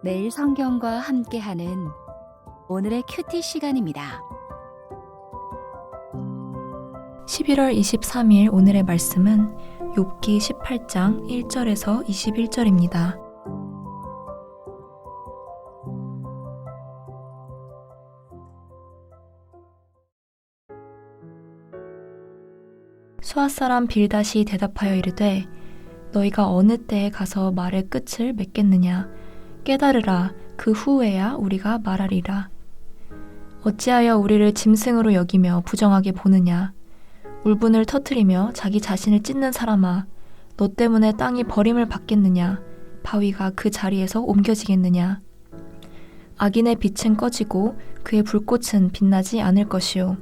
매일 성경과 함께하는 오늘의 큐티 시간입니다. 11월 23일 오늘의 말씀은 욥기 18장 1절에서 21절입니다. 수아 사람 빌다시 대답하여 이르되 너희가 어느 때에 가서 말의 끝을 맺겠느냐 깨달으라 그 후에야 우리가 말하리라 어찌하여 우리를 짐승으로 여기며 부정하게 보느냐 울분을 터트리며 자기 자신을 찢는 사람아, 너 때문에 땅이 버림을 받겠느냐? 바위가 그 자리에서 옮겨지겠느냐? 악인의 빛은 꺼지고 그의 불꽃은 빛나지 않을 것이요.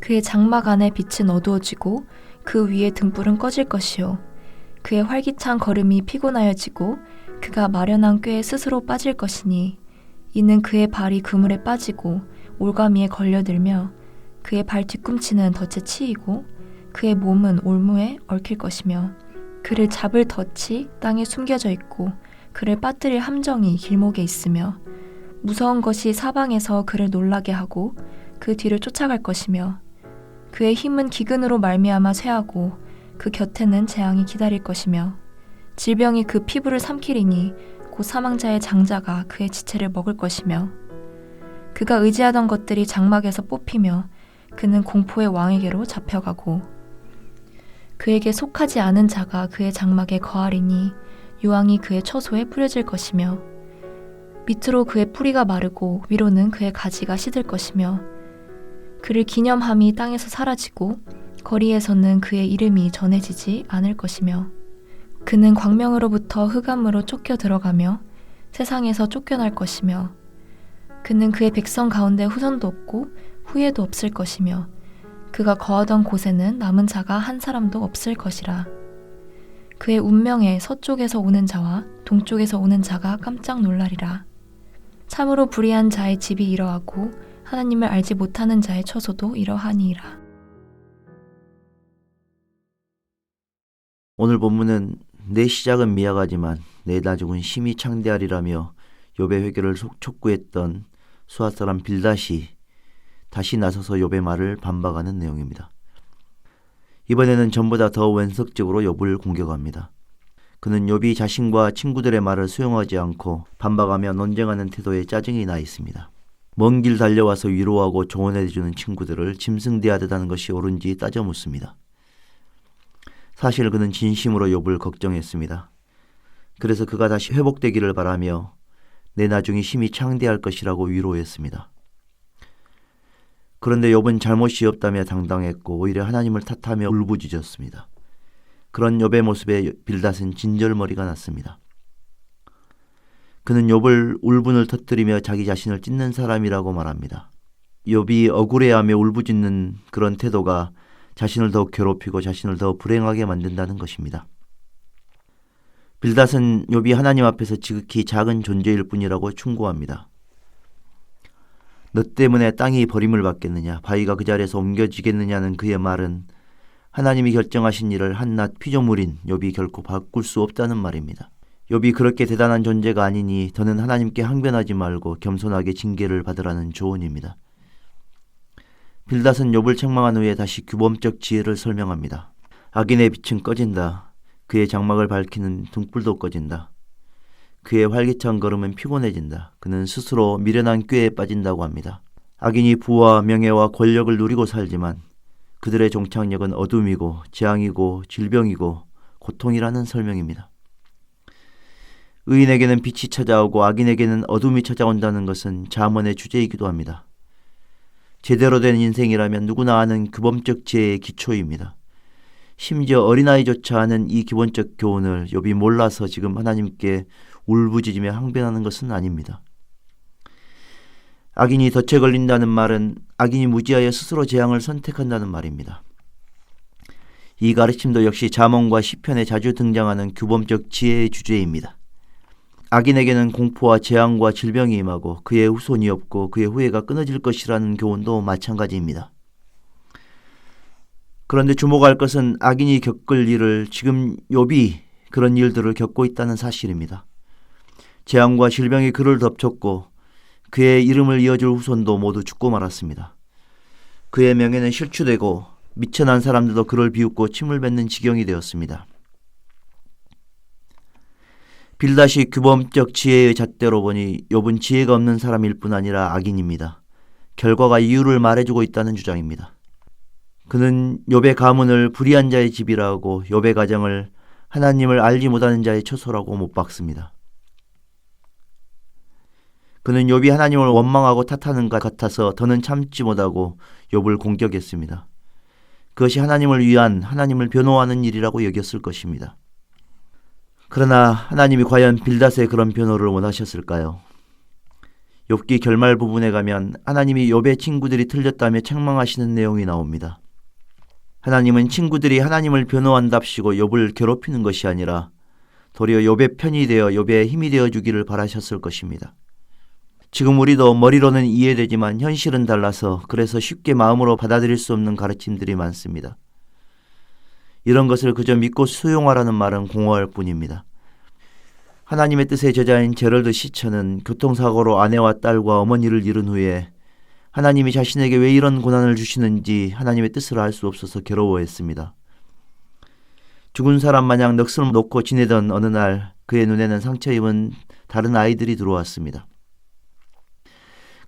그의 장막 안의 빛은 어두워지고 그 위에 등불은 꺼질 것이요. 그의 활기찬 걸음이 피곤하여지고 그가 마련한 꾀에 스스로 빠질 것이니 이는 그의 발이 그물에 빠지고 올가미에 걸려들며 그의 발 뒤꿈치는 덫에 치이고 그의 몸은 올무에 얽힐 것이며 그를 잡을 덫이 땅에 숨겨져 있고 그를 빠뜨릴 함정이 길목에 있으며 무서운 것이 사방에서 그를 놀라게 하고 그 뒤를 쫓아갈 것이며 그의 힘은 기근으로 말미암아 쇠하고 그 곁에는 재앙이 기다릴 것이며 질병이 그 피부를 삼키리니 곧 사망자의 장자가 그의 지체를 먹을 것이며 그가 의지하던 것들이 장막에서 뽑히며 그는 공포의 왕에게로 잡혀가고 그에게 속하지 않은 자가 그의 장막에 거하리니 유황이 그의 처소에 뿌려질 것이며 밑으로 그의 뿌리가 마르고 위로는 그의 가지가 시들 것이며 그를 기념함이 땅에서 사라지고 거리에서는 그의 이름이 전해지지 않을 것이며 그는 광명으로부터 흑암으로 쫓겨 들어가며 세상에서 쫓겨날 것이며 그는 그의 백성 가운데 후손도 없고 후예도 없을 것이며 그가 거하던 곳에는 남은 자가 한 사람도 없을 것이라. 그의 운명에 서쪽에서 오는 자와 동쪽에서 오는 자가 깜짝 놀라리라. 참으로 불의한 자의 집이 이러하고 하나님을 알지 못하는 자의 처소도 이러하니이라. 오늘 본문은 내 시작은 미약하지만 내 나중은 심히 창대하리라며 욥의 회개를 속- 촉구했던 수아 사람 빌다시 다시 나서서 욥의 말을 반박하는 내용입니다. 이번에는 전보다 더 원석적으로 욥을 공격합니다. 그는 욥이 자신과 친구들의 말을 수용하지 않고 반박하며 논쟁하는 태도에 짜증이 나 있습니다. 먼 길 달려와서 위로하고 조언해 주는 친구들을 짐승 대하듯 하는 것이 옳은지 따져 묻습니다. 사실 그는 진심으로 욥을 걱정했습니다. 그래서 그가 다시 회복되기를 바라며 내 나중이 심히 창대할 것이라고 위로했습니다. 그런데 욥은 잘못이 없다며 당당했고 오히려 하나님을 탓하며 울부짖었습니다. 그런 욥의 모습에 빌닷은 진절머리가 났습니다. 그는 욥을 울분을 터뜨리며 자기 자신을 찢는 사람이라고 말합니다. 욥이 억울해하며 울부짖는 그런 태도가 자신을 더 괴롭히고 자신을 더 불행하게 만든다는 것입니다. 빌닷은 욥이 하나님 앞에서 지극히 작은 존재일 뿐이라고 충고합니다. 너 때문에 땅이 버림을 받겠느냐 바위가 그 자리에서 옮겨지겠느냐는 그의 말은 하나님이 결정하신 일을 한낱 피조물인 욥이 결코 바꿀 수 없다는 말입니다. 욥이 그렇게 대단한 존재가 아니니 더는 하나님께 항변하지 말고 겸손하게 징계를 받으라는 조언입니다. 빌닷은 욥을 책망한 후에 다시 규범적 지혜를 설명합니다. 악인의 빛은 꺼진다. 그의 장막을 밝히는 등불도 꺼진다. 그의 활기찬 걸음은 피곤해진다. 그는 스스로 미련한 꾀에 빠진다고 합니다. 악인이 부와 명예와 권력을 누리고 살지만 그들의 종착역은 어둠이고 재앙이고 질병이고 고통이라는 설명입니다. 의인에게는 빛이 찾아오고 악인에게는 어둠이 찾아온다는 것은 자문의 주제이기도 합니다. 제대로 된 인생이라면 누구나 아는 규범적 지혜의 기초입니다. 심지어 어린아이조차 아는 이 기본적 교훈을 욥이 몰라서 지금 하나님께 울부짖으며 항변하는 것은 아닙니다. 악인이 덫에 걸린다는 말은 악인이 무지하여 스스로 재앙을 선택한다는 말입니다. 이 가르침도 역시 잠언과 시편에 자주 등장하는 규범적 지혜의 주제입니다. 악인에게는 공포와 재앙과 질병이 임하고 그의 후손이 없고 그의 후예가 끊어질 것이라는 교훈도 마찬가지입니다. 그런데 주목할 것은 악인이 겪을 일을 지금 욥이 그런 일들을 겪고 있다는 사실입니다. 재앙과 질병이 그를 덮쳤고 그의 이름을 이어줄 후손도 모두 죽고 말았습니다. 그의 명예는 실추되고 미천한 사람들도 그를 비웃고 침을 뱉는 지경이 되었습니다. 빌다시 규범적 지혜의 잣대로 보니 욥은 지혜가 없는 사람일 뿐 아니라 악인입니다. 결과가 이유를 말해주고 있다는 주장입니다. 그는 욥의 가문을 불의한 자의 집이라 하고 욥의 가정을 하나님을 알지 못하는 자의 처소라고 못 박습니다. 그는 욥이 하나님을 원망하고 탓하는 것 같아서 더는 참지 못하고 욥을 공격했습니다. 그것이 하나님을 위한 하나님을 변호하는 일이라고 여겼을 것입니다. 그러나 하나님이 과연 빌닷의 그런 변호를 원하셨을까요? 욥기 결말 부분에 가면 하나님이 욥의 친구들이 틀렸다며 책망하시는 내용이 나옵니다. 하나님은 친구들이 하나님을 변호한답시고 욥을 괴롭히는 것이 아니라 도리어 욥의 편이 되어 욥의 힘이 되어 주기를 바라셨을 것입니다. 지금 우리도 머리로는 이해되지만 현실은 달라서 그래서 쉽게 마음으로 받아들일 수 없는 가르침들이 많습니다. 이런 것을 그저 믿고 수용하라는 말은 공허할 뿐입니다. 하나님의 뜻의 저자인 제럴드 시처는 교통사고로 아내와 딸과 어머니를 잃은 후에 하나님이 자신에게 왜 이런 고난을 주시는지 하나님의 뜻을 알 수 없어서 괴로워했습니다. 죽은 사람 마냥 넋을 놓고 지내던 어느 날 그의 눈에는 상처 입은 다른 아이들이 들어왔습니다.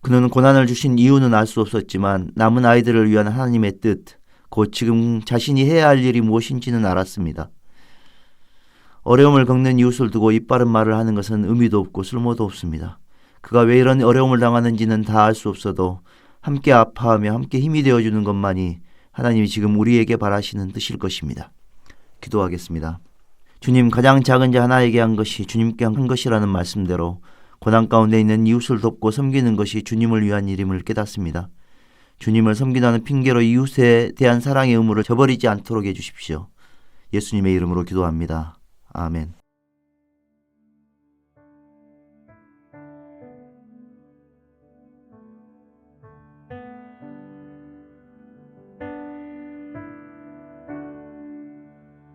그는 고난을 주신 이유는 알 수 없었지만 남은 아이들을 위한 하나님의 뜻, 곧 지금 자신이 해야 할 일이 무엇인지는 알았습니다. 어려움을 겪는 이웃을 두고 입 바른 말을 하는 것은 의미도 없고 쓸모도 없습니다. 그가 왜 이런 어려움을 당하는지는 다 알 수 없어도 함께 아파하며 함께 힘이 되어주는 것만이 하나님이 지금 우리에게 바라시는 뜻일 것입니다. 기도하겠습니다. 주님 가장 작은 자 하나에게 한 것이 주님께 한 것이라는 말씀대로 고난 가운데 있는 이웃을 돕고 섬기는 것이 주님을 위한 일임을 깨닫습니다. 주님을 섬기다는 핑계로 이웃에 대한 사랑의 의무를 저버리지 않도록 해주십시오. 예수님의 이름으로 기도합니다. 아멘.